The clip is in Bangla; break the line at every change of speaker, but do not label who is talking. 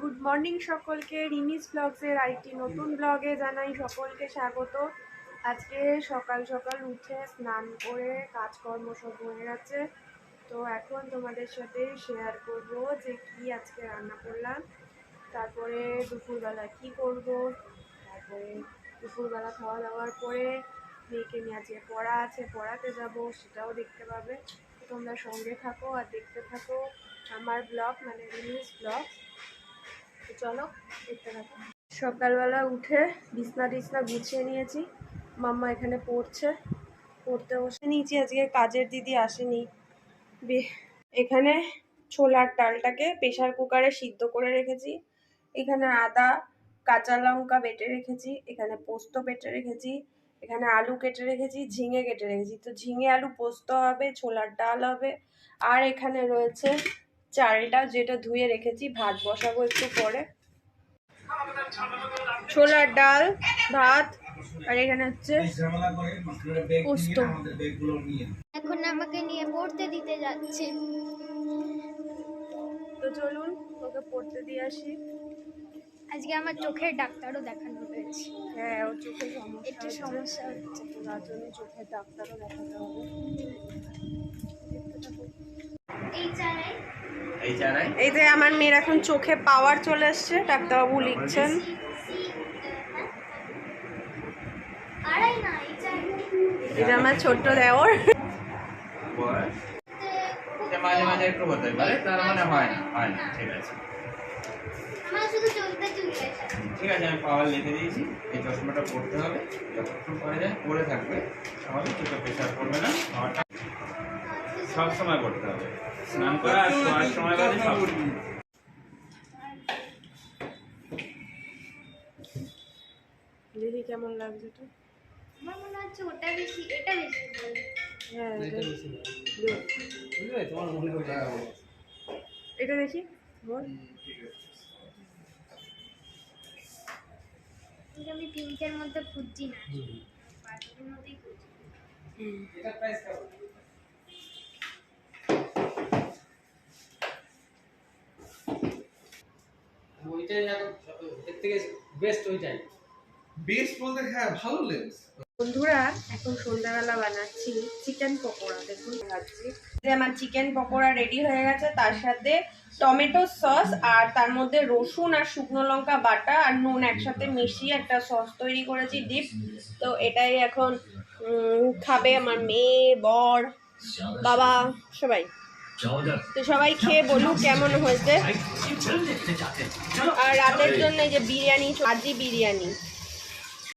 গুড মর্নিং সকলকে। রিমিস ব্লগসের আরেকটি নতুন ব্লগে জানাই সকলকে স্বাগত। আজকে সকাল সকাল উঠে স্নান করে কাজকর্ম সব হয়ে গেছে। তো এখন তোমাদের সাথে শেয়ার করব যে কি আজকে রান্না করলাম। তারপরে দুপুরবেলা কি করব, তারপরে দুপুরবেলা খাওয়া দাওয়ার পরে মেয়েকে নিয়ে আজকে পড়া আছে, পড়াতে যাব, সেটাও দেখতে পাবে। তোমরা সঙ্গে থাকো আর দেখতে থাকো আমার ব্লগ মানে রিমিস ব্লগ। চলো সকালবেলা উঠে বিছনা টিছনা গুছিয়ে নিয়েছি। মাম্মা এখানে পড়ছে, পড়তে বসে নিয়েছি। আজকে কাজের দিদি আসেনি। এখানে ছোলার ডালটাকে প্রেশার কুকারে সিদ্ধ করে রেখেছি। এখানে আদা, কাঁচা লঙ্কা বেটে রেখেছি। এখানে পোস্ত বেটে রেখেছি। এখানে আলু কেটে রেখেছি, ঝিঙে কেটে রেখেছি। তো ঝিঙে, আলু পোস্ত হবে, ছোলার ডাল হবে। আর এখানে রয়েছে চালটা যেটা ধুয়ে রেখেছি ভাত বসাবো একটু পরে। ছোলার ডাল ভাত আর এখানে হচ্ছে পোস্ত।
এখন আমাকে নিয়ে পড়তে দিতে যাচ্ছে।
তো চলুন ওকে পড়তে দিয়ে আসি।
আজকে আমার চোখের ডাক্তারও দেখানো হয়েছে।
হ্যাঁ ওর চোখে সমস্যা
একটু সমস্যা হচ্ছে।
তার জন্য চোখের ডাক্তারও দেখাতে হবে দেখতে থাকো।
এই চালাই
এই
যে আমার মেয়ের এখন চোখে পাওয়ার চলে এসছে ডাক্তারবাবু লিখছেন। এটা আমার ছোট্ট দেওর।
মাঝে মাঝে একটু হতে পারে তার মানে হয় না হয় না ঠিক আছে। ঠিক আছে আমি পাওয়ার লিখে দিয়েছি এই চশমাটা পড়তে হবে যতক্ষণ পরে যায় পরে থাকবে তাহলে চোখে প্রেশার পড়বে না সব সময় করতে হবে। স্নান করা আর শোয়ার সময় বাদে সব
দেখি কেমন লাগছে এটা?
আমার মনে হচ্ছে ওটা বেশি এটা বেশি
হ্যাঁ এটা দেখি বল।
কিন্তু আমি পিঙ্কের মধ্যে খুঁজছি না। পার্পলের মধ্যেই খুঁজছি।
যেন এর থেকে বেস্ট ওইটাই
বেস বলতে হ্যাঁ ভালো লেন্স
বন্ধুরা, এখন সন্ধ্যাবেলা বানাচ্ছি চিকেন পকোড়া, দেখুন। যে আমার চিকেন পকোড়া রেডি হয়ে গেছে, তার সাথে টমেটো সস আর তার মধ্যে রসুন আর শুকনো লঙ্কা বাটা আর নুন একসাথে মিশিয়ে একটা সস তৈরি করেছি ডিপ তো এটাই এখন খাবে আমার মেয়ে, বর, বাবা, সবাই। তো সবাই খেয়ে বলুক কেমন হয়েছে। আর রাতের জন্য এই যে বিরিয়ানি আজি বিরিয়ানি।